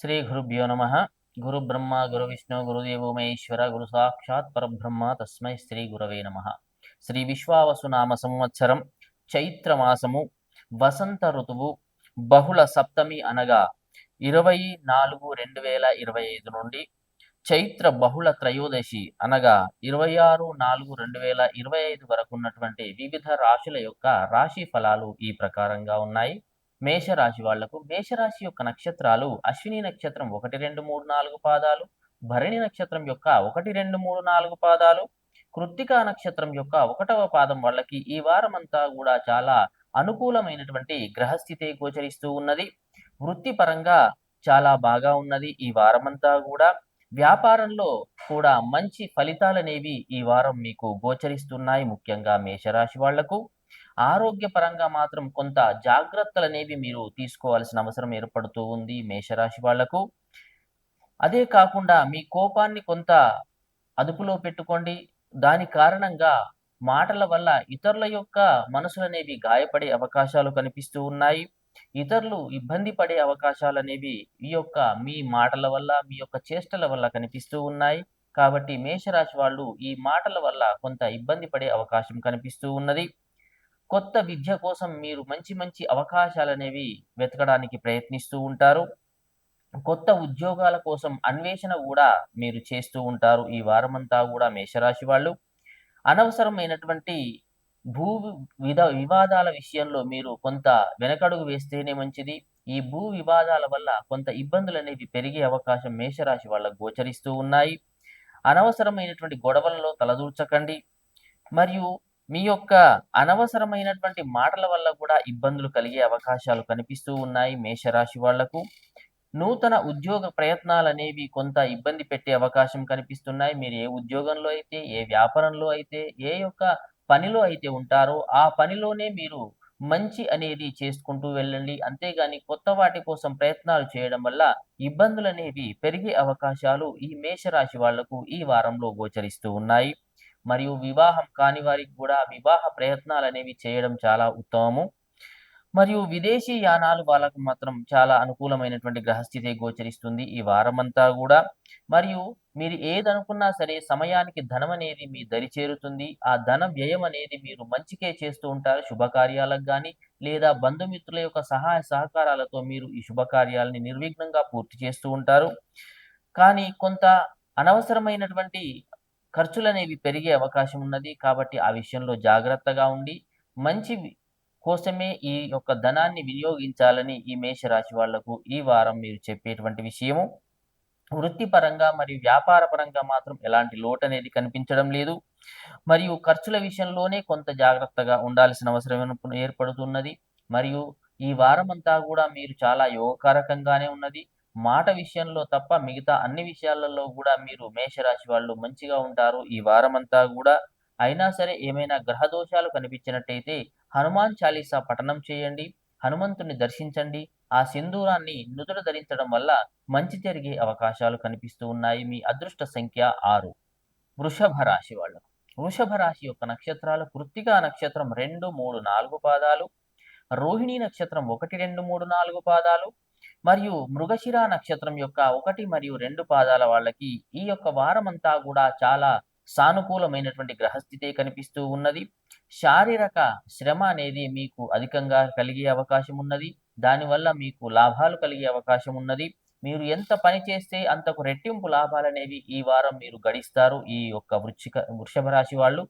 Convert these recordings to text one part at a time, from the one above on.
శ్రీ గురుభ్యో నమ. గురు బ్రహ్మ గురు విష్ణు గురుదేవో మహేశ్వర గురు సాక్షాత్ పరబ్రహ్మ తస్మై శ్రీ గురవే నమ. శ్రీ విశ్వావసు నామ సంవత్సరం చైత్రమాసము వసంత ఋతువు బహుళ సప్తమి అనగా ఇరవై నాలుగు రెండు వేల ఇరవై ఐదు నుండి చైత్ర బహుళ త్రయోదశి అనగా ఇరవై ఆరు నాలుగు రెండు వేల ఇరవై ఐదు వరకు ఉన్నటువంటి వివిధ రాశుల యొక్క రాశి ఫలాలు ఈ ప్రకారంగా ఉన్నాయి. మేషరాశి వాళ్ళకు మేషరాశి యొక్క నక్షత్రాలు అశ్విని నక్షత్రం ఒకటి రెండు మూడు నాలుగు పాదాలు భరణి నక్షత్రం యొక్క ఒకటి రెండు మూడు నాలుగు పాదాలు కృత్తికా నక్షత్రం యొక్క ఒకటవ పాదం వాళ్ళకి ఈ వారం అంతా కూడా చాలా అనుకూలమైనటువంటి గ్రహస్థితి గోచరిస్తూ ఉన్నది. వృత్తిపరంగా చాలా బాగా ఉన్నది ఈ వారమంతా కూడా. వ్యాపారంలో కూడా మంచి ఫలితాలనేవి ఈ వారం మీకు గోచరిస్తున్నాయి ముఖ్యంగా మేషరాశి వాళ్ళకు. ఆరోగ్యపరంగా మాత్రం కొంత జాగ్రత్తలనేవి మీరు తీసుకోవాల్సిన అవసరం ఏర్పడుతూ ఉంది మేషరాశి వాళ్ళకు. అదే కాకుండా మీ కోపాన్ని కొంత అదుపులో పెట్టుకోండి. దాని కారణంగా మాటల వల్ల ఇతరుల యొక్క మనసులనేవి గాయపడే అవకాశాలు కనిపిస్తూ ఉన్నాయి. ఇతరులు ఇబ్బంది పడే అవకాశాలు అనేవి ఈ యొక్క మీ మాటల వల్ల మీ యొక్క చేష్టల వల్ల కనిపిస్తూ ఉన్నాయి. కాబట్టి మేషరాశి వాళ్ళు ఈ మాటల వల్ల కొంత ఇబ్బంది పడే అవకాశం కనిపిస్తూ ఉన్నది. కొత్త విద్య కోసం మీరు మంచి మంచి అవకాశాలు అనేవి వెతకడానికి ప్రయత్నిస్తూ ఉంటారు. కొత్త ఉద్యోగాల కోసం అన్వేషణ కూడా మీరు చేస్తూ ఉంటారు. ఈ వారమంతా కూడా మేషరాశి వాళ్ళు. అనవసరమైనటువంటి భూ విధ వివాదాల విషయంలో మీరు కొంత వెనకడుగు వేస్తేనే మంచిది. ఈ భూ వివాదాల వల్ల కొంత ఇబ్బందులు అనేవి పెరిగే అవకాశం మేషరాశి వాళ్ళకు గోచరిస్తూ ఉన్నాయి. అనవసరమైనటువంటి గొడవలలో తలదూర్చకండి. మరియు మీ యొక్క అనవసరమైనటువంటి మాటల వల్ల కూడా ఇబ్బందులు కలిగే అవకాశాలు కనిపిస్తూ ఉన్నాయి మేషరాశి వాళ్ళకు. నూతన ఉద్యోగ ప్రయత్నాలు అనేవి కొంత ఇబ్బంది పెట్టే అవకాశం కనిపిస్తున్నాయి. మీరు ఏ ఉద్యోగంలో అయితే ఏ వ్యాపారంలో అయితే ఏ యొక్క పనిలో అయితే ఉంటారో ఆ పనిలోనే మీరు మంచి అనేది చేసుకుంటూ వెళ్ళండి. అంతేగాని కొత్త వాటి కోసం ప్రయత్నాలు చేయడం వల్ల ఇబ్బందులు అనేవి పెరిగే అవకాశాలు ఈ మేషరాశి వాళ్ళకు ఈ వారంలో గోచరిస్తూ ఉన్నాయి. మరియు వివాహం కాని వారికి కూడా వివాహ ప్రయత్నాలు అనేవి చేయడం చాలా ఉత్తమము. మరియు విదేశీ యానాలు వాళ్ళకు మాత్రం చాలా అనుకూలమైనటువంటి గ్రహస్థితి గోచరిస్తుంది ఈ వారమంతా కూడా. మరియు మీరు ఏదనుకున్నా సరే సమయానికి ధనం అనేది మీ దరి చేరుతుంది. ఆ ధన వ్యయం అనేది మీరు మంచికే చేస్తూ ఉంటారు శుభకార్యాలకు కానీ లేదా బంధుమిత్రుల యొక్క సహాయ సహకారాలతో మీరు ఈ శుభకార్యాలని నిర్విఘ్నంగా పూర్తి చేస్తూ ఉంటారు. కానీ కొంత అనవసరమైనటువంటి ఖర్చులు అనేవి పెరిగే అవకాశం ఉన్నది. కాబట్టి ఆ విషయంలో జాగ్రత్తగా ఉండి మంచి కోసమే ఈ యొక్క ధనాన్ని వినియోగించాలని ఈ మేషరాశి వాళ్ళకు ఈ వారం మీరు చెప్పేటువంటి విషయము. వృత్తిపరంగా మరియు వ్యాపార పరంగా మాత్రం ఎలాంటి లోటు అనేది కనిపించడం లేదు. మరియు ఖర్చుల విషయంలోనే కొంత జాగ్రత్తగా ఉండాల్సిన అవసరం ఏర్పడుతున్నది. మరియు ఈ వారం అంతా కూడా మీరు చాలా యోగకారకంగానే ఉన్నది. మాట విషయంలో తప్ప మిగతా అన్ని విషయాలలో కూడా మీరు మేషరాశి వాళ్ళు మంచిగా ఉంటారు. ఈ వారమంతా కూడా అయినా సరే ఏమైనా గ్రహ దోషాలు కనిపించినట్టయితే హనుమాన్ చాలీసా పఠనం చేయండి. హనుమంతుని దర్శించండి. ఆ సింధూరాన్ని నుదుట ధరించడం వల్ల మంచి జరిగే అవకాశాలు కనిపిస్తూ ఉన్నాయి. మీ అదృష్ట సంఖ్య ఆరు. వృషభ రాశి వాళ్ళు. వృషభ రాశి యొక్క నక్షత్రాలు కృత్తికా నక్షత్రం రెండు మూడు నాలుగు పాదాలు రోహిణి నక్షత్రం ఒకటి రెండు మూడు నాలుగు పాదాలు మరియు మృగశిర నక్షత్రం యొక్క ఒకటి మరియు రెండు పాదాల వాళ్ళకి ఈ యొక్క వారమంతా కూడా చాలా సానుకూలమైనటువంటి గ్రహస్థితే కనిపిస్తూ ఉన్నది. శారీరక శ్రమ అనేది మీకు అధికంగా కలిగే అవకాశం ఉన్నది. దానివల్ల మీకు లాభాలు కలిగే అవకాశం ఉన్నది. మీరు ఎంత పని చేస్తే అంతకు రెట్టింపు లాభాలు అనేవి ఈ వారం మీరు గడిస్తారు ఈ యొక్క వృచ్చిక వృషభ రాశి వాళ్ళు.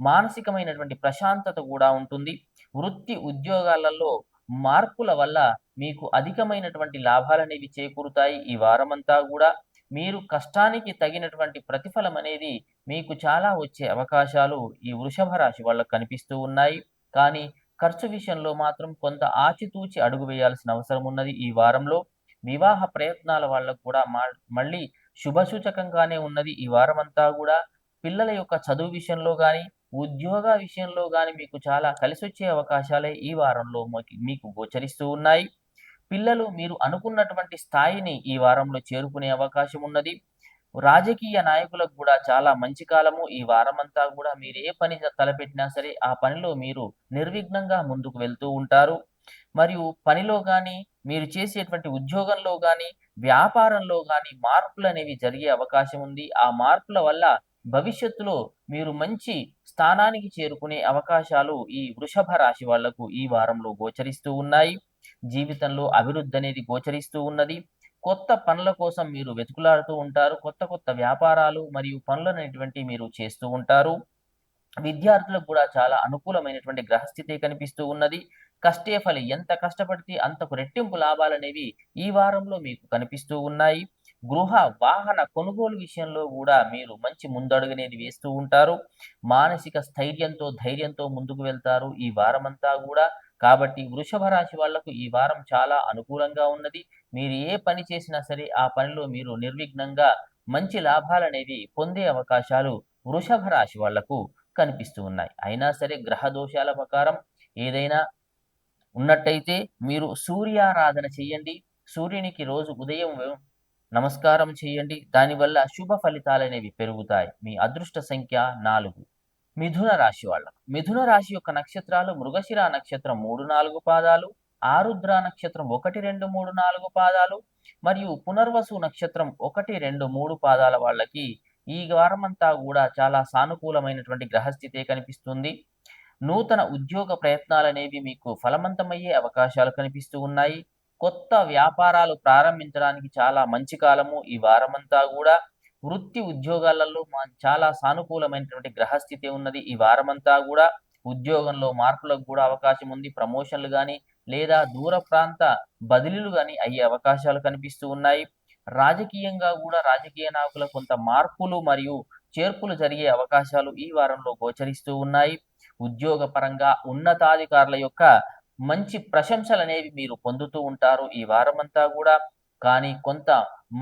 మానసికమైనటువంటి ప్రశాంతత కూడా ఉంటుంది. వృత్తి ఉద్యోగాలలో మార్పుల వల్ల మీకు అధికమైనటువంటి లాభాలు అనేవి చేకూరుతాయి. ఈ వారమంతా కూడా మీరు కష్టానికి తగినటువంటి ప్రతిఫలం అనేది మీకు చాలా వచ్చే అవకాశాలు ఈ వృషభ రాశి వాళ్ళకు కనిపిస్తూ ఉన్నాయి. కానీ ఖర్చు విషయంలో మాత్రం కొంత ఆచితూచి అడుగు వేయాల్సిన అవసరం ఉన్నది ఈ వారంలో. వివాహ ప్రయత్నాల వాళ్ళకు కూడా మళ్ళీ శుభసూచకంగానే ఉన్నది ఈ వారమంతా కూడా. పిల్లల యొక్క చదువు విషయంలో కానీ ఉద్యోగ విషయంలో కానీ మీకు చాలా కలిసి వచ్చే అవకాశాలే ఈ వారంలో మీకు గోచరిస్తూ ఉన్నాయి. పిల్లలు మీరు అనుకున్నటువంటి స్థాయిని ఈ వారంలో చేరుకునే అవకాశం ఉన్నది. రాజకీయ నాయకులకు కూడా చాలా మంచి కాలము. ఈ వారమంతా కూడా మీరు ఏ పని తలపెట్టినా సరే ఆ పనిలో మీరు నిర్విఘ్నంగా ముందుకు వెళ్తూ ఉంటారు. మరియు పనిలో కానీ మీరు చేసేటువంటి ఉద్యోగంలో కానీ వ్యాపారంలో కానీ మార్పులు అనేవి జరిగే అవకాశం ఉంది. ఆ మార్పుల వల్ల భవిష్యత్తులో మీరు మంచి స్థానానికి చేరుకునే అవకాశాలు ఈ వృషభ రాశి వాళ్ళకు ఈ వారంలో గోచరిస్తూ ఉన్నాయి. జీవితంలో అభివృద్ధి అనేది గోచరిస్తూ ఉన్నది. కొత్త పనుల కోసం మీరు వెతుకులాడుతూ ఉంటారు. కొత్త కొత్త వ్యాపారాలు మరియు పనులు అనేటువంటి మీరు చేస్తూ ఉంటారు. విద్యార్థులకు కూడా చాలా అనుకూలమైనటువంటి గ్రహస్థితి కనిపిస్తూ ఉన్నది. కష్టే ఫలి ఎంత కష్టపడితే అంతకు రెట్టింపు లాభాలనేవి ఈ వారంలో మీకు కనిపిస్తూ ఉన్నాయి. గృహ వాహన కొనుగోలు విషయంలో కూడా మీరు మంచి ముందడుగనేది వేస్తూ ఉంటారు. మానసిక స్థైర్యంతో ధైర్యంతో ముందుకు వెళ్తారు ఈ వారమంతా కూడా. కాబట్టి వృషభ రాశి వాళ్ళకు ఈ వారం చాలా అనుకూలంగా ఉన్నది. మీరు ఏ పని చేసినా సరే ఆ పనిలో మీరు నిర్విఘ్నంగా మంచి లాభాలనేవి పొందే అవకాశాలు వృషభ రాశి వాళ్ళకు కనిపిస్తూ ఉన్నాయి. అయినా సరే గ్రహ దోషాల ప్రకారం ఏదైనా ఉన్నట్టయితే మీరు సూర్యారాధన చేయండి. సూర్యునికి రోజు ఉదయం నమస్కారం చేయండి. దానివల్ల శుభ ఫలితాలు అనేవి పెరుగుతాయి. మీ అదృష్ట సంఖ్య నాలుగు. మిథున రాశి వాళ్ళ మిథున రాశి యొక్క నక్షత్రాలు మృగశిర నక్షత్రం మూడు నాలుగు పాదాలు ఆరుద్ర నక్షత్రం ఒకటి రెండు మూడు నాలుగు పాదాలు మరియు పునర్వసు నక్షత్రం ఒకటి రెండు మూడు పాదాల వాళ్ళకి ఈ వారమంతా కూడా చాలా సానుకూలమైనటువంటి గ్రహస్థితే కనిపిస్తుంది. నూతన ఉద్యోగ ప్రయత్నాలనేవి మీకు ఫలవంతమయ్యే అవకాశాలు కనిపిస్తూ ఉన్నాయి. కొత్త వ్యాపారాలు ప్రారంభించడానికి చాలా మంచి కాలము. ఈ వారమంతా కూడా వృత్తి ఉద్యోగాలలో చాలా సానుకూలమైనటువంటి గ్రహస్థితి ఉన్నది. ఈ వారమంతా కూడా ఉద్యోగంలో మార్పులకు కూడా అవకాశం ఉంది. ప్రమోషన్లు కానీ లేదా దూర ప్రాంత బదిలీలు కానీ అయ్యే అవకాశాలు కనిపిస్తూ ఉన్నాయి. రాజకీయంగా కూడా రాజకీయ నాయకుల కొంత మార్పులు మరియు చేర్పులు జరిగే అవకాశాలు ఈ వారంలో గోచరిస్తూ ఉన్నాయి. ఉద్యోగ పరంగా ఉన్నతాధికారుల యొక్క మంచి ప్రశంసలు అనేవి మీరు పొందుతూ ఉంటారు ఈ వారమంతా కూడా. కానీ కొంత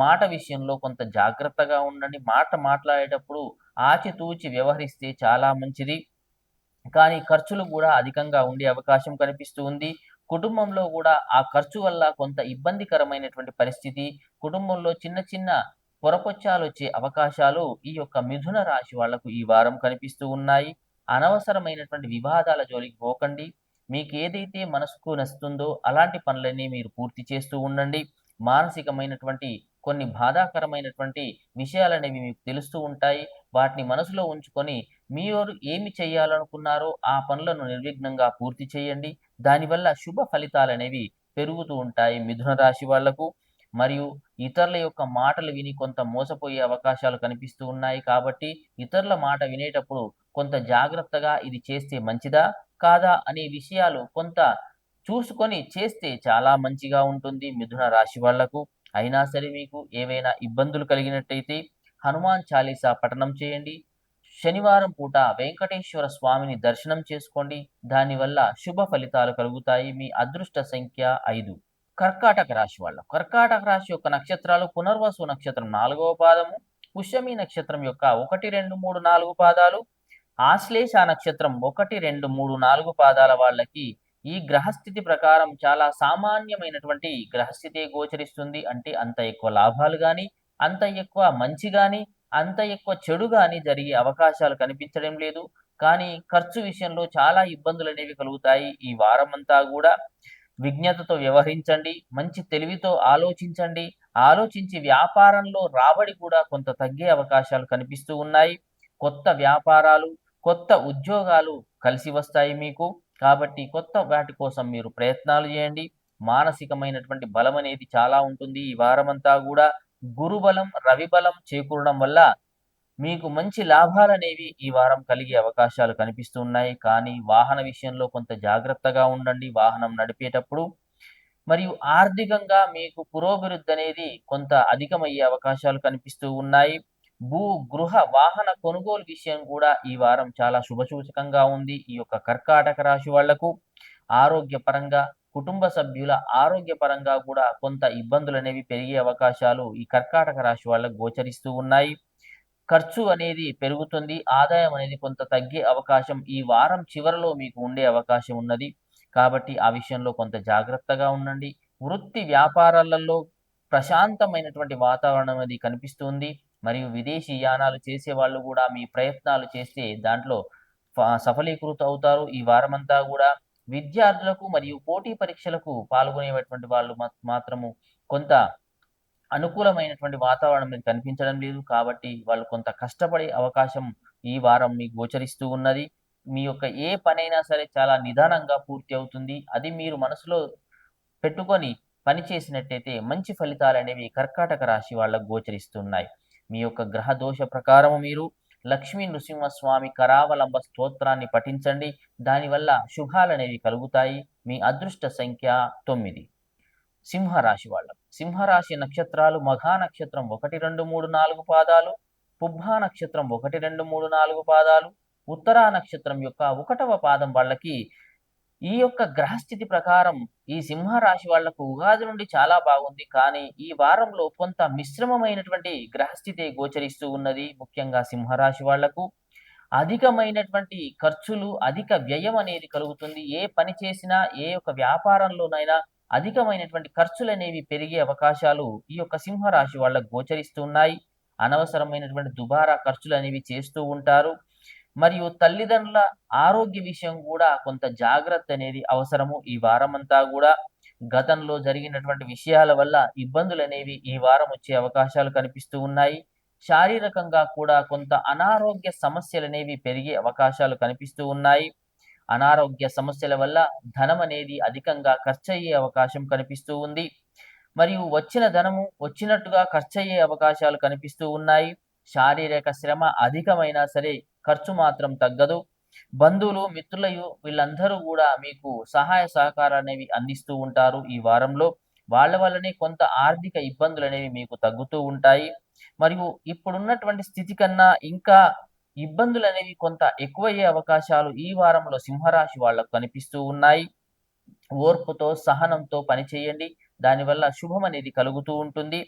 మాట విషయంలో కొంత జాగ్రత్తగా ఉండండి. మాట మాట్లాడేటప్పుడు ఆచితూచి వ్యవహరిస్తే చాలా మంచిది. కానీ ఖర్చులు కూడా అధికంగా ఉండే అవకాశం కనిపిస్తూ ఉంది. కుటుంబంలో కూడా ఆ ఖర్చు వల్ల కొంత ఇబ్బందికరమైనటువంటి పరిస్థితి. కుటుంబంలో చిన్న చిన్న పొరపొచ్చాలు వచ్చే అవకాశాలు ఈ యొక్క మిథున రాశి వాళ్ళకు ఈ వారం కనిపిస్తూ ఉన్నాయి. అనవసరమైనటువంటి వివాదాల జోలికి పోకండి. మీకు ఏదైతే మనసుకు నస్తుందో అలాంటి పనులన్నీ మీరు పూర్తి చేస్తూ ఉండండి. మానసికమైనటువంటి కొన్ని బాధాకరమైనటువంటి విషయాలనేవి మీకు తెలుస్తూ ఉంటాయి. వాటిని మనసులో ఉంచుకొని మీరు ఏమి చేయాలనుకున్నారో ఆ పనులను నిర్విఘ్నంగా పూర్తి చేయండి. దానివల్ల శుభ ఫలితాలు అనేవి పెరుగుతూ ఉంటాయి మిథున రాశి వాళ్ళకు. మరియు ఇతరుల యొక్క మాటలు విని కొంత మోసపోయే అవకాశాలు కనిపిస్తూ ఉన్నాయి కాబట్టి ఇతరుల మాట వినేటప్పుడు కొంత జాగ్రత్తగా ఇది చేస్తే మంచిదా? కాదా అనే విషయాలు కొంత చూసుకొని చేస్తే చాలా మంచిగా ఉంటుంది మిథున రాశి వాళ్ళకు. అయినా సరే మీకు ఏవైనా ఇబ్బందులు కలిగినట్టయితే హనుమాన్ చాలీసా పఠనం చేయండి. శనివారం పూట వెంకటేశ్వర స్వామిని దర్శనం చేసుకోండి. దానివల్ల శుభ ఫలితాలు కలుగుతాయి. మీ అదృష్ట సంఖ్య ఐదు. కర్కాటక రాశి వాళ్ళ కర్కాటక రాశి యొక్క నక్షత్రాలు పునర్వసు నక్షత్రం నాలుగవ పాదము పుష్యమి నక్షత్రం యొక్క ఒకటి రెండు మూడు నాలుగు పాదాలు ఆశ్లేష నక్షత్రం ఒకటి రెండు మూడు నాలుగు పాదాల వాళ్ళకి ఈ గ్రహస్థితి ప్రకారం చాలా సామాన్యమైనటువంటి గ్రహస్థితి గోచరిస్తుంది. అంటే అంత ఎక్కువ లాభాలు కానీ అంత ఎక్కువ మంచి కానీ అంత ఎక్కువ చెడు కానీ జరిగే అవకాశాలు కనిపించడం లేదు. కానీ ఖర్చు విషయంలో చాలా ఇబ్బందులు అనేవి కలుగుతాయి. ఈ వారం అంతా కూడా విజ్ఞతతో వ్యవహరించండి మంచి తెలివితో ఆలోచించండి. ఆలోచించి వ్యాపారంలో రాబడి కూడా కొంత తగ్గే అవకాశాలు కనిపిస్తూ ఉన్నాయి. కొత్త వ్యాపారాలు కొత్త ఉద్యోగాలు కలిసి వస్తాయి మీకు. కాబట్టి కొత్త వాటి కోసం మీరు ప్రయత్నాలు చేయండి. మానసికమైనటువంటి బలం అనేది చాలా ఉంటుంది. ఈ వారమంతా కూడా గురుబలం రవిబలం చేకూరడం వల్ల మీకు మంచి లాభాలనేవి ఈ వారం కలిగే అవకాశాలు కనిపిస్తున్నాయి కానీ వాహన విషయంలో కొంత జాగ్రత్తగా ఉండండి. వాహనం నడిపేటప్పుడు మరియు ఆర్థికంగా మీకు పురోభివృద్ధి అనేది కొంత అధికమయ్యే అవకాశాలు కనిపిస్తూ ఉన్నాయి. భూ గృహ వాహన కొనుగోలు విషయం కూడా ఈ వారం చాలా శుభసూచకంగా ఉంది. ఈ యొక్క కర్కాటక రాశి వాళ్ళకు ఆరోగ్యపరంగా కుటుంబ సభ్యుల ఆరోగ్యపరంగా కూడా కొంత ఇబ్బందులు అనేవి పెరిగే అవకాశాలు ఈ కర్కాటక రాశి వాళ్ళకు గోచరిస్తూ ఉన్నాయి. ఖర్చు అనేది పెరుగుతుంది. ఆదాయం అనేది కొంత తగ్గే అవకాశం ఈ వారం చివరిలో మీకు ఉండే అవకాశం ఉన్నది. కాబట్టి ఆ విషయంలో కొంత జాగ్రత్తగా ఉండండి. వృత్తి వ్యాపారాలలో ప్రశాంతమైనటువంటి వాతావరణం అనేది కనిపిస్తుంది. మరియు విదేశీ యానాలు చేసే వాళ్ళు కూడా మీ ప్రయత్నాలు చేస్తే దాంట్లో సఫలీకృత అవుతారు. ఈ వారమంతా కూడా విద్యార్థులకు మరియు పోటీ పరీక్షలకు పాల్గొనేటువంటి వాళ్ళు మాత్రము కొంత అనుకూలమైనటువంటి వాతావరణం మీకు కనిపించడం లేదు. కాబట్టి వాళ్ళు కొంత కష్టపడే అవకాశం ఈ వారం మీకు గోచరిస్తూ ఉన్నది. మీ యొక్క ఏ పనైనా సరే చాలా నిదానంగా పూర్తి అవుతుంది. అది మీరు మనసులో పెట్టుకొని పని చేసినట్టయితే మంచి ఫలితాలు అనేవి కర్కాటక రాశి వాళ్ళకు గోచరిస్తున్నాయి. మీ యొక్క గ్రహ దోష ప్రకారము మీరు లక్ష్మీ నృసింహస్వామి కరావలంబ స్తోత్రాన్ని పఠించండి. దానివల్ల శుభాలనేవి కలుగుతాయి. మీ అదృష్ట సంఖ్య తొమ్మిది. సింహరాశి వాళ్ళం. సింహరాశి నక్షత్రాలు మఘా నక్షత్రం ఒకటి రెండు మూడు నాలుగు పాదాలు పుబ్బా నక్షత్రం ఒకటి రెండు మూడు నాలుగు పాదాలు ఉత్తరా నక్షత్రం యొక్క ఒకటవ పాదం వాళ్ళకి ఈ యొక్క గ్రహస్థితి ప్రకారం ఈ సింహరాశి వాళ్ళకు ఉగాది నుండి చాలా బాగుంది. కానీ ఈ వారంలో కొంత మిశ్రమమైనటువంటి గ్రహస్థితి గోచరిస్తూ ఉన్నది. ముఖ్యంగా సింహరాశి వాళ్ళకు అధికమైనటువంటి ఖర్చులు అధిక వ్యయం అనేది కలుగుతుంది. ఏ పని చేసినా ఏ యొక్క వ్యాపారంలోనైనా అధికమైనటువంటి ఖర్చులు అనేవి పెరిగే అవకాశాలు ఈ యొక్క సింహరాశి వాళ్ళకు గోచరిస్తూ ఉన్నాయి. అనవసరమైనటువంటి దుబారా ఖర్చులు అనేవి చేస్తూ ఉంటారు. మరియు తల్లిదండ్రుల ఆరోగ్య విషయం కూడా కొంత జాగ్రత్త అనేది అవసరము. ఈ వారం అంతా కూడా గతంలో జరిగినటువంటి విషయాల వల్ల ఇబ్బందులు అనేవి ఈ వారం వచ్చే అవకాశాలు కనిపిస్తూ ఉన్నాయి. శారీరకంగా కూడా కొంత అనారోగ్య సమస్యలు అనేవి పెరిగే అవకాశాలు కనిపిస్తూ ఉన్నాయి. అనారోగ్య సమస్యల వల్ల ధనం అనేది అధికంగా ఖర్చయ్యే అవకాశం కనిపిస్తూ ఉంది. మరియు వచ్చిన ధనము వచ్చినట్టుగా ఖర్చయ్యే అవకాశాలు కనిపిస్తూ ఉన్నాయి. శారీరక శ్రమ అధికమైనా సరే ఖర్చు మాత్రం తగ్గదు. బంధువులు మిత్రులయు వీళ్ళందరూ కూడా మీకు సహాయ సహకారాలు అనేవి అందిస్తూ ఉంటారు ఈ వారంలో. వాళ్ళ వల్లనే కొంత ఆర్థిక ఇబ్బందులు అనేవి మీకు తగ్గుతూ ఉంటాయి. మరియు ఇప్పుడున్నటువంటి స్థితి కన్నా ఇంకా ఇబ్బందులు అనేవి కొంత ఎక్కువయ్యే అవకాశాలు ఈ వారంలో సింహరాశి వాళ్ళకు కనిపిస్తూ ఉన్నాయి. ఓర్పుతో సహనంతో పని చేయండి. దానివల్ల శుభం అనేది కలుగుతూ ఉంటుంది.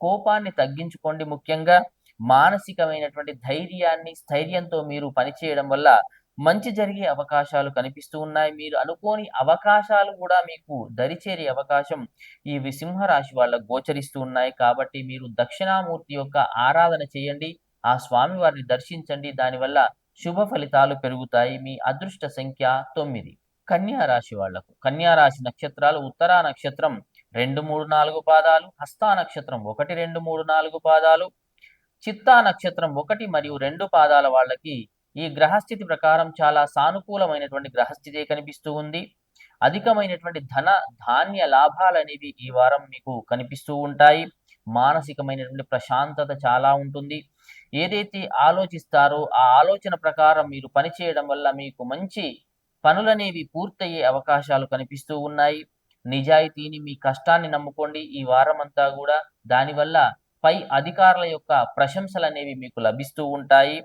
కోపాన్ని తగ్గించుకోండి ముఖ్యంగా. మానసికమైనటువంటి ధైర్యాన్ని స్థైర్యంతో మీరు పనిచేయడం వల్ల మంచి జరిగే అవకాశాలు కనిపిస్తూ ఉన్నాయి. మీరు అనుకోని అవకాశాలు కూడా మీకు దరిచేరే అవకాశం ఈ సింహరాశి వాళ్ళకు గోచరిస్తూ ఉన్నాయి. కాబట్టి మీరు దక్షిణామూర్తి యొక్క ఆరాధన చేయండి. ఆ స్వామి వారిని దర్శించండి. దానివల్ల శుభ ఫలితాలు పెరుగుతాయి. మీ అదృష్ట సంఖ్య తొమ్మిది. కన్యా రాశి వాళ్ళకు కన్యా రాశి నక్షత్రాలు ఉత్తరా నక్షత్రం రెండు మూడు నాలుగు పాదాలు హస్తా నక్షత్రం ఒకటి రెండు మూడు నాలుగు పాదాలు చిత్తా నక్షత్రం ఒకటి మరియు రెండు పాదాల వాళ్ళకి ఈ గ్రహస్థితి ప్రకారం చాలా సానుకూలమైనటువంటి గ్రహస్థితి కనిపిస్తూ ఉంది. అధికమైనటువంటి ధన ధాన్య లాభాలు అనేవి ఈ వారం మీకు కనిపిస్తూ ఉంటాయి. మానసికమైనటువంటి ప్రశాంతత చాలా ఉంటుంది. ఏదైతే ఆలోచిస్తారో ఆ ఆలోచన ప్రకారం మీరు పనిచేయడం వల్ల మీకు మంచి పనులనేవి పూర్తయ్యే అవకాశాలు కనిపిస్తూ ఉన్నాయి. నిజాయితీని మీ కష్టాన్ని నమ్ముకోండి. ఈ వారం అంతా కూడా దానివల్ల పై అధికారుల యొక్క ప్రశంసలు అనేవి మీకు లభిస్తూ ఉంటాయి.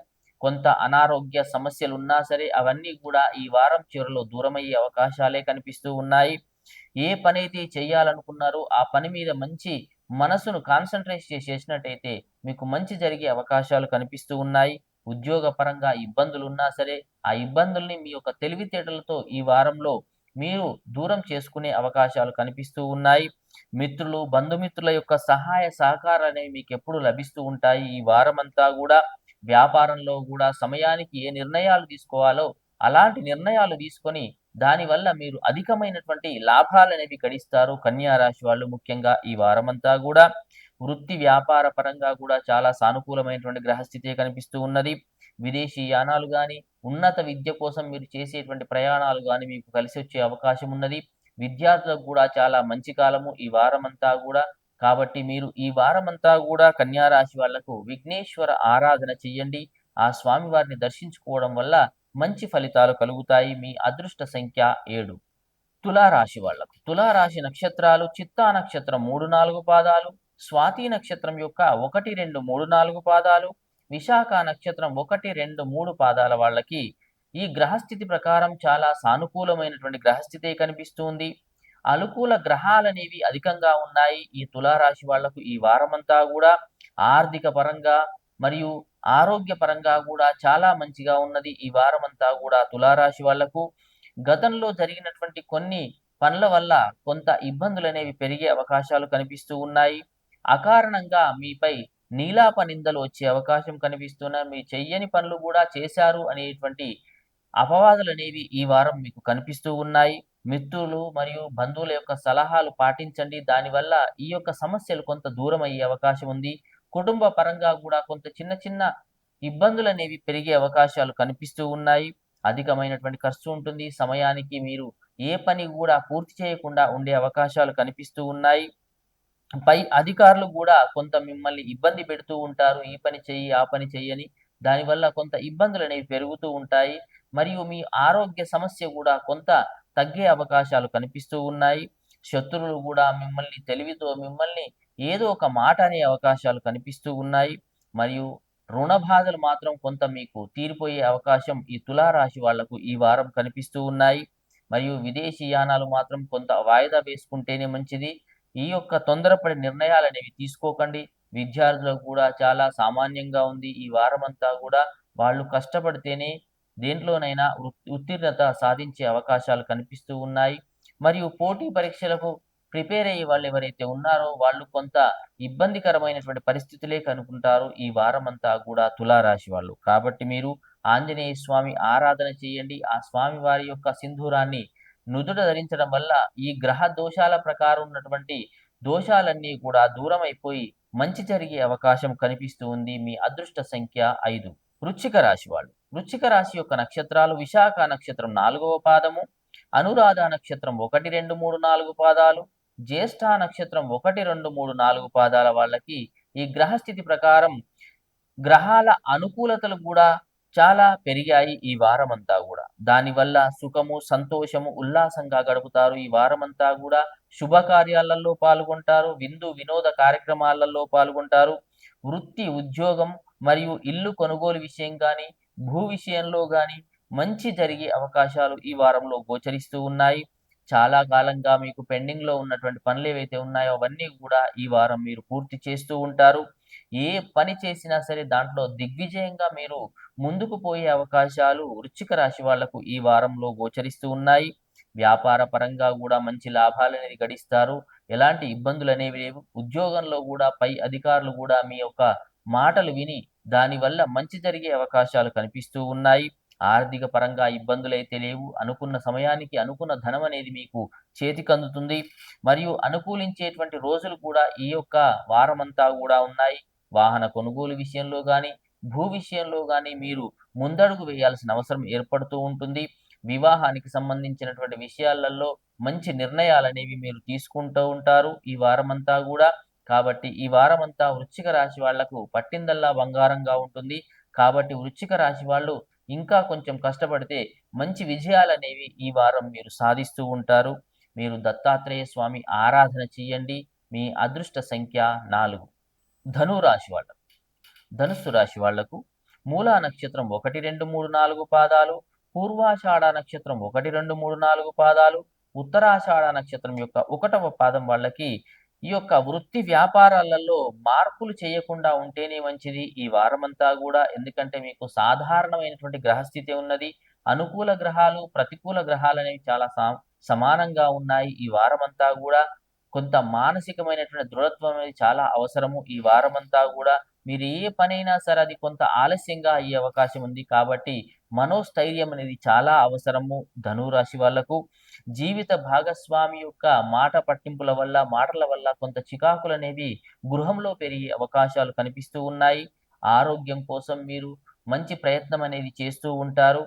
కొంత అనారోగ్య సమస్యలు ఉన్నా సరే అవన్నీ కూడా ఈ వారం చివరిలో దూరమయ్యే అవకాశాలే కనిపిస్తూ ఉన్నాయి. ఏ పని అయితే చేయాలనుకున్నారో ఆ పని మీద మంచి మనసును కాన్సన్ట్రేట్ చేసినట్టయితే మీకు మంచి జరిగే అవకాశాలు కనిపిస్తూ ఉన్నాయి. ఉద్యోగపరంగా ఇబ్బందులు ఉన్నా సరే ఆ ఇబ్బందుల్ని మీ యొక్క తెలివితేటలతో ఈ వారంలో మీరు దూరం చేసుకునే అవకాశాలు కనిపిస్తూ ఉన్నాయి. మిత్రులు బంధుమిత్రుల యొక్క సహాయ సహకారాలు అనేవి మీకు ఎప్పుడు లభిస్తూ ఉంటాయి. ఈ వారం అంతా కూడా వ్యాపారంలో కూడా సమయానికి ఏ నిర్ణయాలు తీసుకోవాలో అలాంటి నిర్ణయాలు తీసుకొని దానివల్ల మీరు అధికమైనటువంటి లాభాలు అనేవి గడిస్తారు. కన్యా రాశి వాళ్ళు ముఖ్యంగా ఈ వారమంతా కూడా వృత్తి వ్యాపార పరంగా కూడా చాలా సానుకూలమైనటువంటి గ్రహస్థితి కనిపిస్తూ ఉన్నది. విదేశీ యానాలు కానీ ఉన్నత విద్య కోసం మీరు చేసేటువంటి ప్రయాణాలు కానీ మీకు కలిసి వచ్చే అవకాశం ఉన్నది. విద్యార్థులకు కూడా చాలా మంచి కాలము ఈ వారమంతా కూడా. కాబట్టి మీరు ఈ వారమంతా కూడా కన్యా రాశి వాళ్ళకు విఘ్నేశ్వర ఆరాధన చెయ్యండి. ఆ స్వామి వారిని దర్శించుకోవడం వల్ల మంచి ఫలితాలు కలుగుతాయి. మీ అదృష్ట సంఖ్య ఏడు. తులారాశి వాళ్ళకు. తులారాశి నక్షత్రాలు చిత్తా నక్షత్రం మూడు నాలుగు పాదాలు స్వాతి నక్షత్రం యొక్క ఒకటి రెండు మూడు నాలుగు పాదాలు విశాఖ నక్షత్రం ఒకటి రెండు మూడు పాదాల వాళ్ళకి ఈ గ్రహస్థితి ప్రకారం చాలా సానుకూలమైనటువంటి గ్రహస్థితి కనిపిస్తుంది. అనుకూల గ్రహాలనేవి అధికంగా ఉన్నాయి. ఈ తులారాశి వాళ్ళకు ఈ వారమంతా కూడా ఆర్థిక పరంగా మరియు ఆరోగ్య పరంగా కూడా చాలా మంచిగా ఉన్నది. ఈ వారమంతా కూడా తులారాశి వాళ్ళకు గతంలో జరిగినటువంటి కొన్ని పనుల వల్ల కొంత ఇబ్బందులు అనేవి పెరిగే అవకాశాలు కనిపిస్తూ ఉన్నాయి. అకారణంగా మీపై నీలాప నిందలు వచ్చే అవకాశం కనిపిస్తున్న మీ చెయ్యని పనులు కూడా చేశారు అనేటువంటి అపవాదులు అనేవి ఈ వారం మీకు కనిపిస్తూ ఉన్నాయి. మిత్రులు మరియు బంధువుల యొక్క సలహాలు పాటించండి. దానివల్ల ఈ యొక్క సమస్యలు కొంత దూరం అయ్యే అవకాశం ఉంది. కుటుంబ పరంగా కూడా కొంత చిన్న చిన్న ఇబ్బందులు అనేవి పెరిగే అవకాశాలు కనిపిస్తూ ఉన్నాయి. అధికమైనటువంటి ఖర్చు ఉంటుంది. సమయానికి మీరు ఏ పని కూడా పూర్తి చేయకుండా ఉండే అవకాశాలు కనిపిస్తూ ఉన్నాయి. పై అధికారులు కూడా కొంత మిమ్మల్ని ఇబ్బంది పెడుతూ ఉంటారు. ఈ పని చెయ్యి ఆ పని చెయ్యని దానివల్ల కొంత ఇబ్బందులు అనేవి పెరుగుతూ ఉంటాయి. మరియు మీ ఆరోగ్య సమస్య కూడా కొంత తగ్గే అవకాశాలు కనిపిస్తూ ఉన్నాయి. శత్రువులు కూడా మిమ్మల్ని తెలివితో మిమ్మల్ని ఏదో ఒక మాట అనే అవకాశాలు కనిపిస్తూ ఉన్నాయి. మరియు రుణ బాధలు మాత్రం కొంత మీకు తీరిపోయే అవకాశం ఈ తులారాశి వాళ్ళకు ఈ వారం కనిపిస్తూ ఉన్నాయి. మరియు విదేశీ యానాలు మాత్రం కొంత వాయిదా వేసుకుంటేనే మంచిది. ఈ యొక్క తొందరపడి నిర్ణయాలు అనేవి తీసుకోకండి. విద్యార్థులకు కూడా చాలా సామాన్యంగా ఉంది. ఈ వారమంతా కూడా వాళ్ళు కష్టపడితేనే దేంట్లోనైనా ఉత్తీర్ణత సాధించే అవకాశాలు కనిపిస్తూ ఉన్నాయి. మరియు పోటీ పరీక్షలకు ప్రిపేర్ అయ్యే వాళ్ళు ఎవరైతే ఉన్నారో వాళ్ళు కొంత ఇబ్బందికరమైనటువంటి పరిస్థితులే కనుక్కుంటారు ఈ వారమంతా కూడా తులారాశి వాళ్ళు. కాబట్టి మీరు ఆంజనేయ స్వామి ఆరాధన చేయండి. ఆ స్వామి వారి యొక్క సింధూరాన్ని నుదుట ధరించడం వల్ల ఈ గ్రహ దోషాల ప్రకారం ఉన్నటువంటి దోషాలన్నీ కూడా దూరం అయిపోయి మంచి జరిగే అవకాశం కనిపిస్తూ ఉంది మీ అదృష్ట సంఖ్య ఐదు. వృచ్చిక రాశి వాళ్ళు. వృచ్చిక రాశి యొక్క నక్షత్రాలు విశాఖ నక్షత్రం నాలుగవ పాదము అనురాధ నక్షత్రం ఒకటి రెండు మూడు నాలుగు పాదాలు జ్యేష్ఠ నక్షత్రం ఒకటి రెండు మూడు నాలుగు పాదాల వాళ్ళకి ఈ గ్రహస్థితి ప్రకారం గ్రహాల అనుకూలతలు కూడా చాలా పెరిగాయి ఈ వారమంతా కూడా. దానివల్ల సుఖము సంతోషము ఉల్లాసంగా గడుపుతారు ఈ వారమంతా కూడా. శుభకార్యాలలో పాల్గొంటారు విందు వినోద కార్యక్రమాలలో పాల్గొంటారు. వృత్తి ఉద్యోగం మరియు ఇల్లు కొనుగోలు విషయం కానీ భూ విషయంలో కానీ మంచి జరిగే అవకాశాలు ఈ వారంలో గోచరిస్తూ ఉన్నాయి. చాలా కాలంగా మీకు పెండింగ్లో ఉన్నటువంటి పనులు ఏవైతే ఉన్నాయో అవన్నీ కూడా ఈ వారం మీరు పూర్తి చేస్తూ ఉంటారు. ఏ పని చేసినా సరే దాంట్లో దిగ్విజయంగా మీరు ముందుకు పోయే అవకాశాలు వృచ్చిక రాశి వాళ్ళకు ఈ వారంలో గోచరిస్తూ ఉన్నాయి. వ్యాపార పరంగా కూడా మంచి లాభాలు అనేది గడిస్తారు. ఎలాంటి ఇబ్బందులు అనేవి లేవు. ఉద్యోగంలో కూడా పై అధికారులు కూడా మీ యొక్క మాటలు విని దానివల్ల మంచి జరిగే అవకాశాలు కనిపిస్తూ ఉన్నాయి. ఆర్థిక పరంగా ఇబ్బందులు అయితే లేవు. అనుకున్న సమయానికి అనుకున్న ధనం అనేది మీకు చేతికి అందుతుంది. మరియు అనుకూలించేటువంటి రోజులు కూడా ఈ యొక్క వారమంతా కూడా ఉన్నాయి. వాహన కొనుగోలు విషయంలో కానీ భూ విషయంలో కానీ మీరు ముందడుగు వేయాల్సిన అవసరం ఏర్పడుతూ ఉంటుంది. వివాహానికి సంబంధించినటువంటి విషయాలలో మంచి నిర్ణయాలు అనేవి మీరు తీసుకుంటూ ఉంటారు ఈ వారమంతా కూడా. కాబట్టి ఈ వారమంతా వృశ్చిక రాశి వాళ్ళకు పట్టిందల్లా బంగారంగా ఉంటుంది. కాబట్టి వృశ్చిక రాశి వాళ్ళు ఇంకా కొంచెం కష్టపడితే మంచి విజయాలు అనేవి ఈ వారం మీరు సాధిస్తూ ఉంటారు. మీరు దత్తాత్రేయ స్వామి ఆరాధన చేయండి. మీ అదృష్ట సంఖ్య నాలుగు. ధనురాశి వాళ్ళ ధనుస్సు రాశి వాళ్ళకు మూలా నక్షత్రం ఒకటి రెండు మూడు నాలుగు పాదాలు పూర్వాషాఢ నక్షత్రం ఒకటి రెండు మూడు నాలుగు పాదాలు ఉత్తరాషాఢ నక్షత్రం యొక్క ఒకటవ పాదం వాళ్ళకి ఈ యొక్క వృత్తి వ్యాపారాలలో మార్పులు చేయకుండా ఉంటేనే మంచిది. ఈ వారమంతా కూడా ఎందుకంటే మీకు సాధారణమైనటువంటి గ్రహస్థితి ఉన్నది. అనుకూల గ్రహాలు ప్రతికూల గ్రహాలు అనేవి చాలా సమానంగా ఉన్నాయి. ఈ వారమంతా కూడా కొంత మానసికమైనటువంటి దృఢత్వం అనేది చాలా అవసరము. ఈ వారమంతా కూడా మీరు ఏ పనైనా సరే అది కొంత ఆలస్యంగా అయ్యే అవకాశం ఉంది. కాబట్టి మనోస్థైర్యం అనేది చాలా అవసరము ధనురాశి వాళ్ళకు జీవిత భాగస్వామి యొక్క మాట పట్టింపుల వల్ల మాటల వల్ల కొంత చికాకులు అనేవి గృహంలో పెరిగే అవకాశాలు కనిపిస్తూ ఉన్నాయి. ఆరోగ్యం కోసం మీరు మంచి ప్రయత్నం అనేది చేస్తూ ఉంటారు.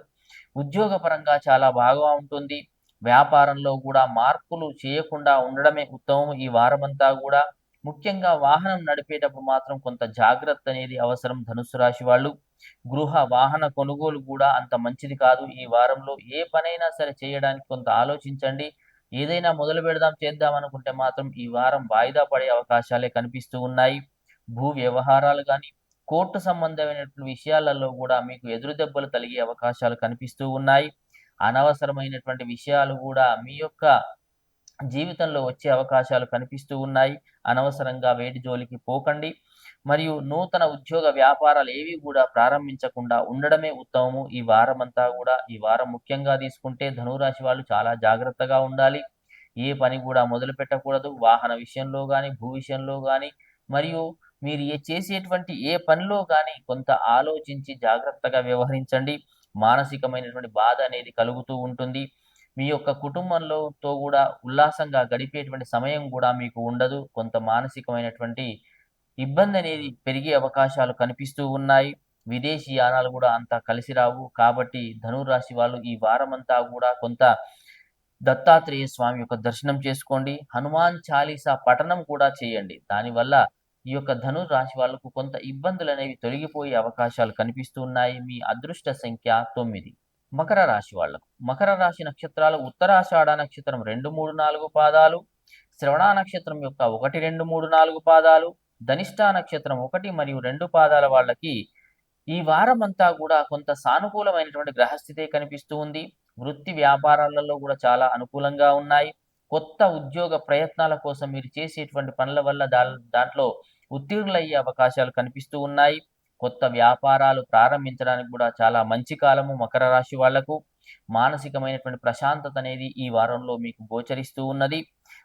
ఉద్యోగపరంగా చాలా బాగా ఉంటుంది. వ్యాపారంలో కూడా మార్పులు చేయకుండా ఉండడమే ఉత్తమం ఈ వారమంతా కూడా ముఖ్యంగా వాహనం నడిపేటప్పుడు మాత్రం కొంత జాగ్రత్త అనేది అవసరం ధనుసు రాశి వాళ్ళు. గృహ వాహన కొనుగోలు కూడా అంత మంచిది కాదు. ఈ వారంలో ఏ పనైనా సరే చేయడానికి కొంత ఆలోచించండి. ఏదైనా మొదలు పెడదాం చేద్దాం అనుకుంటే మాత్రం ఈ వారం వాయిదా పడే అవకాశాలే కనిపిస్తూ ఉన్నాయి. భూ వ్యవహారాలు కానీ కోర్టు సంబంధమైనటువంటి విషయాలలో కూడా మీకు ఎదురు దెబ్బలు కలిగే అవకాశాలు కనిపిస్తూ ఉన్నాయి. అనవసరమైనటువంటి విషయాలు కూడా మీ యొక్క జీవితంలో వచ్చే అవకాశాలు కనిపిస్తూ ఉన్నాయి. అనవసరంగా వేడి జోలికి పోకండి. మరియు నూతన ఉద్యోగ వ్యాపారాలు ఏవి కూడా ప్రారంభించకుండా ఉండడమే ఉత్తమము. ఈ వారమంతా కూడా ఈ వారం ముఖ్యంగా తీసుకుంటే ధనురాశి వాళ్ళు చాలా జాగ్రత్తగా ఉండాలి. ఏ పని కూడా మొదలు పెట్టకూడదు. వాహన విషయంలో కానీ భూ విషయంలో కానీ మరియు మీరు ఏ చేసేటువంటి ఏ పనిలో కానీ కొంత ఆలోచించి జాగ్రత్తగా వ్యవహరించండి. మానసికమైనటువంటి బాధ అనేది కలుగుతూ ఉంటుంది. మీ యొక్క కుటుంబంలోతో కూడా ఉల్లాసంగా గడిపేటువంటి సమయం కూడా మీకు ఉండదు. కొంత మానసికమైనటువంటి ఇబ్బంది అనేది పెరిగే అవకాశాలు కనిపిస్తూ ఉన్నాయి. విదేశీ యానాలు కూడా అంత కలిసి రావు. కాబట్టి ధనురాశి వాళ్ళు ఈ వారమంతా కూడా కొంత దత్తాత్రేయ స్వామి యొక్క దర్శనం చేసుకోండి. హనుమాన్ చాలీసా పఠనం కూడా చేయండి. దానివల్ల ఈ యొక్క ధను రాశి వాళ్ళకు కొంత ఇబ్బందులు అనేవి తొలగిపోయే అవకాశాలు కనిపిస్తూ ఉన్నాయి మీ అదృష్ట సంఖ్య తొమ్మిది. మకర రాశి వాళ్ళకు. మకర రాశి నక్షత్రాలు ఉత్తరాషాఢ నక్షత్రం రెండు మూడు నాలుగు పాదాలు శ్రవణ నక్షత్రం యొక్క ఒకటి రెండు మూడు నాలుగు పాదాలు ధనిష్ట నక్షత్రం ఒకటి మరియు రెండు పాదాల వాళ్ళకి ఈ వారం అంతా కూడా కొంత సానుకూలమైనటువంటి గ్రహస్థితే కనిపిస్తూ ఉంది. వృత్తి వ్యాపారాలలో కూడా చాలా అనుకూలంగా ఉన్నాయి. కొత్త ఉద్యోగ ప్రయత్నాల కోసం మీరు చేసేటువంటి పనుల వల్ల దా దాంట్లో ఉత్తీర్ణులయ్యే అవకాశాలు కనిపిస్తూ ఉన్నాయి. కొత్త వ్యాపారాలు ప్రారంభించడానికి కూడా చాలా మంచి కాలము మకర రాశి వాళ్ళకు. మానసికమైనటువంటి ప్రశాంతత అనేది ఈ వారంలో మీకు గోచరిస్తూ ఉన్నది.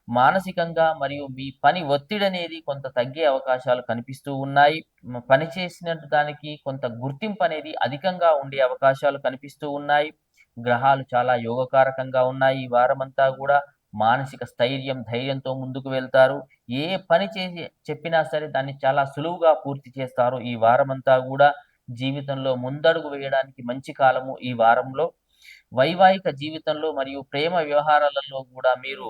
మానసికంగా మరియు మీ పని ఒత్తిడి అనేది కొంత తగ్గే అవకాశాలు కనిపిస్తూ ఉన్నాయి. పని చేసిన దానికి కొంత గుర్తింపు అనేది అధికంగా ఉండే అవకాశాలు కనిపిస్తూ ఉన్నాయి. గ్రహాలు చాలా యోగకారకంగా ఉన్నాయి ఈ వారమంతా కూడా. మానసిక స్థైర్యం ధైర్యంతో ముందుకు వెళ్తారు. ఏ పని చేసి చెప్పినా సరే దాన్ని చాలా సులువుగా పూర్తి చేస్తారు. ఈ వారమంతా కూడా జీవితంలో ముందడుగు వేయడానికి మంచి కాలము ఈ వారంలో. వైవాహిక జీవితంలో మరియు ప్రేమ వ్యవహారాలలో కూడా మీరు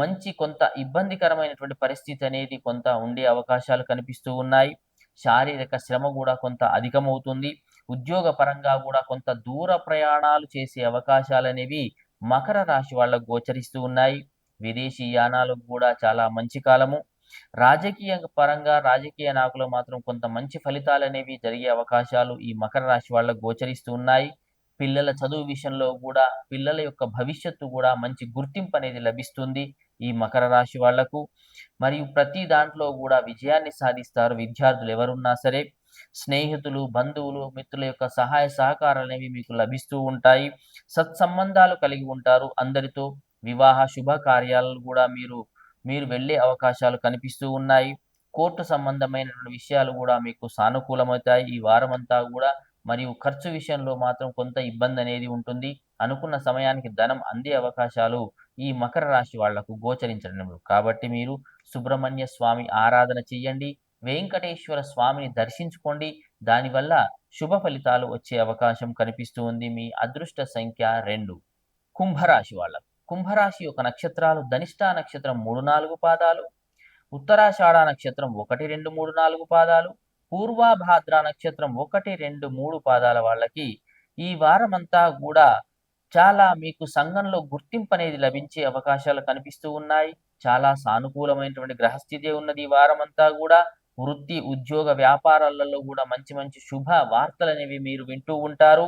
మంచి కొంత ఇబ్బందికరమైనటువంటి పరిస్థితి అనేది కొంత ఉండే అవకాశాలు కనిపిస్తూ ఉన్నాయి. శారీరక శ్రమ కూడా కొంత అధికమవుతుంది. ఉద్యోగ పరంగా కూడా కొంత దూర ప్రయాణాలు చేసే అవకాశాలు అనేవి మకర రాశి వాళ్ళకు గోచరిస్తూ ఉన్నాయి. విదేశీ యానాలకు కూడా చాలా మంచి కాలము. రాజకీయ పరంగా రాజకీయ నాయకులు మాత్రం కొంత మంచి ఫలితాలు అనేవి జరిగే అవకాశాలు ఈ మకర రాశి వాళ్ళకు గోచరిస్తూ ఉన్నాయి. పిల్లల చదువు విషయంలో కూడా పిల్లల యొక్క భవిష్యత్తు కూడా మంచి గుర్తింపు అనేది లభిస్తుంది ఈ మకర రాశి వాళ్ళకు మరియు ప్రతి దాంట్లో కూడా విజయాన్ని సాధిస్తారు విద్యార్థులు ఎవరున్నా సరే. స్నేహితులు బంధువులు మిత్రుల యొక్క సహాయ సహకారాలు అనేవి మీకు లభిస్తూ ఉంటాయి. సత్సంబంధాలు కలిగి ఉంటారు. అందరితో వివాహ శుభ కార్యాలు కూడా మీరు మీరు వెళ్ళే అవకాశాలు కనిపిస్తూ ఉన్నాయి. కోర్టు సంబంధమైనటువంటి విషయాలు కూడా మీకు సానుకూలమవుతాయి. ఈ వారం అంతా కూడా మరియు ఖర్చు విషయంలో మాత్రం కొంత ఇబ్బంది అనేది ఉంటుంది. అనుకున్న సమయానికి ధనం అందే అవకాశాలు ఈ మకర రాశి వాళ్ళకు గోచరించడం కాబట్టి మీరు సుబ్రహ్మణ్య స్వామి ఆరాధన చెయ్యండి. వెంకటేశ్వర స్వామిని దర్శించుకోండి. దానివల్ల శుభ ఫలితాలు వచ్చే అవకాశం కనిపిస్తూ ఉంది. మీ అదృష్ట సంఖ్య రెండు. కుంభరాశి వాళ్ళ. కుంభరాశి యొక్క నక్షత్రాలు ధనిష్టా నక్షత్రం మూడు నాలుగు పాదాలు ఉత్తరాషాఢ నక్షత్రం ఒకటి రెండు మూడు నాలుగు పాదాలు పూర్వాభాద్ర నక్షత్రం ఒకటి రెండు మూడు పాదాల వాళ్ళకి ఈ వారమంతా కూడా చాలా మీకు సంఘంలో గుర్తింపు అనేది లభించే అవకాశాలు కనిపిస్తూ ఉన్నాయి. చాలా సానుకూలమైనటువంటి గ్రహస్థితి ఉన్నది ఈ వారమంతా కూడా. వృత్తి ఉద్యోగ వ్యాపారాలలో కూడా మంచి మంచి శుభ వార్తలు అనేవి మీరు వింటూ ఉంటారు.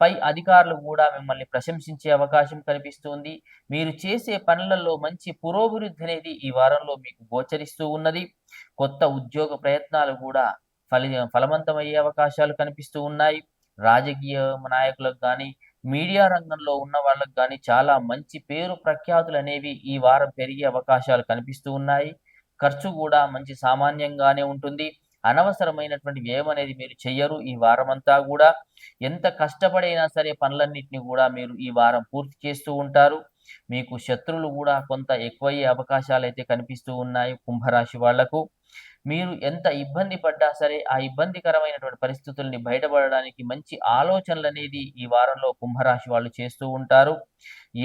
పై అధికారులు కూడా మిమ్మల్ని ప్రశంసించే అవకాశం కనిపిస్తుంది. మీరు చేసే పనులలో మంచి పురోభివృద్ధి అనేది ఈ వారంలో మీకు గోచరిస్తూ ఉన్నది. కొత్త ఉద్యోగ ప్రయత్నాలు కూడా ఫలి ఫలవంతమయ్యే అవకాశాలు కనిపిస్తూ ఉన్నాయి. రాజకీయ నాయకులకు కానీ మీడియా రంగంలో ఉన్న వాళ్ళకు కానీ చాలా మంచి పేరు ప్రఖ్యాతులు అనేవి ఈ వారం పెరిగే అవకాశాలు కనిపిస్తూ ఉన్నాయి. ఖర్చు కూడా మంచి సామాన్యంగానే ఉంటుంది. అనవసరమైనటువంటి వ్యయం అనేది మీరు చెయ్యరు ఈ వారం అంతా కూడా. ఎంత కష్టపడైనా సరే పనులన్నింటినీ కూడా మీరు ఈ వారం పూర్తి చేస్తూ ఉంటారు. మీకు శత్రువులు కూడా కొంత ఎక్కువయ్యే అవకాశాలు అయితే కనిపిస్తూ ఉన్నాయి కుంభరాశి వాళ్ళకు. మీరు ఎంత ఇబ్బంది పడ్డా సరే ఆ ఇబ్బందికరమైనటువంటి పరిస్థితుల్ని బయటపడడానికి మంచి ఆలోచనలు అనేది ఈ వారంలో కుంభరాశి వాళ్ళు చేస్తూ ఉంటారు.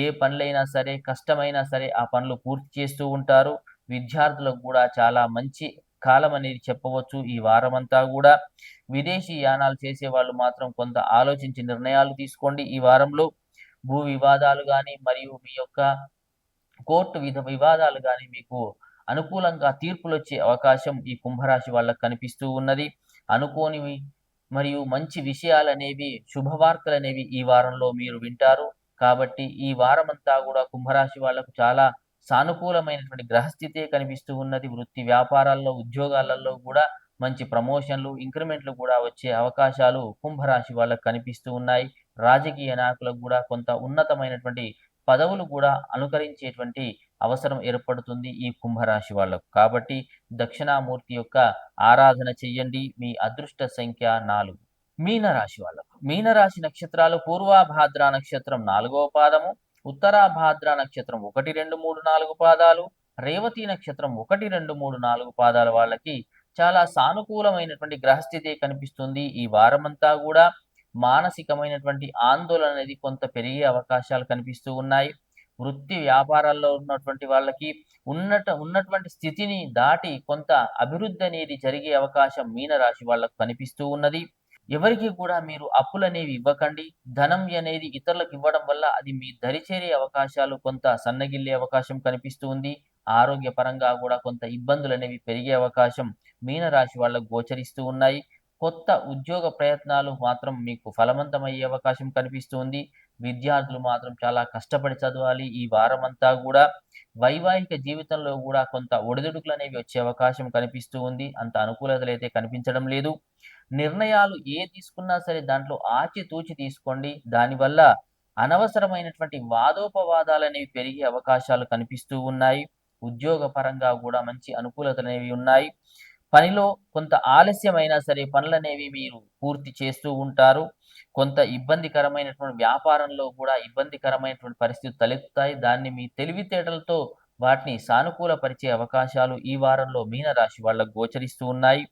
ఏ పనులైనా సరే కష్టమైనా సరే ఆ పనులు పూర్తి చేస్తూ ఉంటారు. విద్యార్థులకు కూడా చాలా మంచి కాలం అనేది చెప్పవచ్చు ఈ వారమంతా కూడా. విదేశీ యానాలు చేసే వాళ్ళు మాత్రం కొంత ఆలోచించి నిర్ణయాలు తీసుకోండి. ఈ వారంలో భూ వివాదాలు కానీ మరియు మీ యొక్క కోర్టు విధ వివాదాలు కానీ మీకు అనుకూలంగా తీర్పులు వచ్చే అవకాశం ఈ కుంభరాశి వాళ్ళకు కనిపిస్తూ ఉన్నది. అనుకోనివి మరియు మంచి విషయాలు అనేవి శుభవార్తలు అనేవి ఈ వారంలో మీరు వింటారు. కాబట్టి ఈ వారమంతా కూడా కుంభరాశి వాళ్ళకు చాలా సానుకూలమైనటువంటి గ్రహస్థితే కనిపిస్తూ ఉన్నది. వృత్తి వ్యాపారాల్లో ఉద్యోగాలలో కూడా మంచి ప్రమోషన్లు ఇంక్రిమెంట్లు కూడా వచ్చే అవకాశాలు కుంభరాశి వాళ్ళకు కనిపిస్తూ ఉన్నాయి. రాజకీయ నాయకులకు కూడా కొంత ఉన్నతమైనటువంటి పదవులు కూడా అనుకరించేటువంటి అవసరం ఏర్పడుతుంది ఈ కుంభరాశి వాళ్ళకు. కాబట్టి దక్షిణామూర్తి యొక్క ఆరాధన చెయ్యండి. మీ అదృష్ట సంఖ్య నాలుగు. మీనరాశి వాళ్ళకు. మీనరాశి నక్షత్రాలు పూర్వాభాద్ర నక్షత్రం నాలుగవ పాదము. ఉత్తరాభాద్ర నక్షత్రం ఒకటి రెండు మూడు నాలుగు పాదాలు రేవతి నక్షత్రం ఒకటి రెండు మూడు నాలుగు పాదాల వాళ్ళకి చాలా సానుకూలమైనటువంటి గ్రహస్థితి కనిపిస్తుంది. ఈ వారమంతా కూడా మానసికమైనటువంటి ఆందోళన అనేది కొంత పెరిగే అవకాశాలు కనిపిస్తూ ఉన్నాయి. వృత్తి వ్యాపారాల్లో ఉన్నటువంటి వాళ్ళకి ఉన్నట ఉన్నటువంటి స్థితిని దాటి కొంత అభివృద్ధి అనేది జరిగే అవకాశం మీనరాశి వాళ్ళకు కనిపిస్తూ ఉన్నది. ఎవరికి కూడా మీరు అప్పులు అనేవి ఇవ్వకండి. ధనం అనేది ఇతరులకు ఇవ్వడం వల్ల అది మీ దరిచేరే అవకాశాలు కొంత సన్నగిల్లే అవకాశం కనిపిస్తూ ఉంది. ఆరోగ్యపరంగా కూడా కొంత ఇబ్బందులు అనేవి పెరిగే అవకాశం మీనరాశి వాళ్ళకు గోచరిస్తూ ఉన్నాయి. కొత్త ఉద్యోగ ప్రయత్నాలు మాత్రం మీకు ఫలవంతమయ్యే అవకాశం కనిపిస్తుంది విద్యార్థులు మాత్రం చాలా కష్టపడి చదవాలి ఈ వారం అంతా కూడా. వైవాహిక జీవితంలో కూడా కొంత ఒడిదుడుకులు అనేవి వచ్చే అవకాశం కనిపిస్తూ ఉంది. అంత అనుకూలతలు అయితే కనిపించడం లేదు. నిర్ణయాలు ఏ తీసుకున్నా సరే దాంట్లో ఆచితూచి తీసుకోండి. దానివల్ల అనవసరమైనటువంటి వాదోపవాదాలు అనేవి పెరిగే అవకాశాలు కనిపిస్తూ ఉన్నాయి. ఉద్యోగ పరంగా కూడా మంచి అనుకూలతలు అనేవి ఉన్నాయి. పనిలో కొంత ఆలస్యమైనా సరే పనులనేవి మీరు పూర్తి చేస్తూ ఉంటారు. కొంత ఇబ్బందికరమైనటువంటి వ్యాపారంలో కూడా ఇబ్బందికరమైనటువంటి పరిస్థితులు తలెత్తుతాయి. దాన్ని మీ తెలివితేటలతో వాటిని సానుకూలపరిచే అవకాశాలు ఈ వారంలో మీనరాశి వాళ్ళకు గోచరిస్తూ ఉన్నాయి.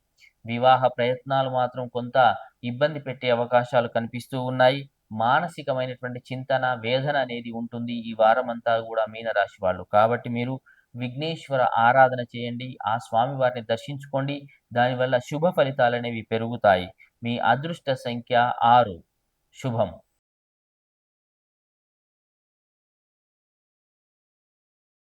వివాహ ప్రయత్నాలు మాత్రం కొంత ఇబ్బంది పెట్టే అవకాశాలు కనిపిస్తూ ఉన్నాయి. మానసికమైనటువంటి చింతన వేదన అనేది ఉంటుంది ఈ వారం అంతా కూడా మీనరాశి వాళ్ళు. కాబట్టి మీరు విఘ్నేశ్వర ఆరాధన చేయండి. ఆ స్వామి వారిని దర్శించుకోండి. దానివల్ల శుభ ఫలితాలు అనేవి పెరుగుతాయి. మీ అదృష్ట సంఖ్య ఆరు. శుభం.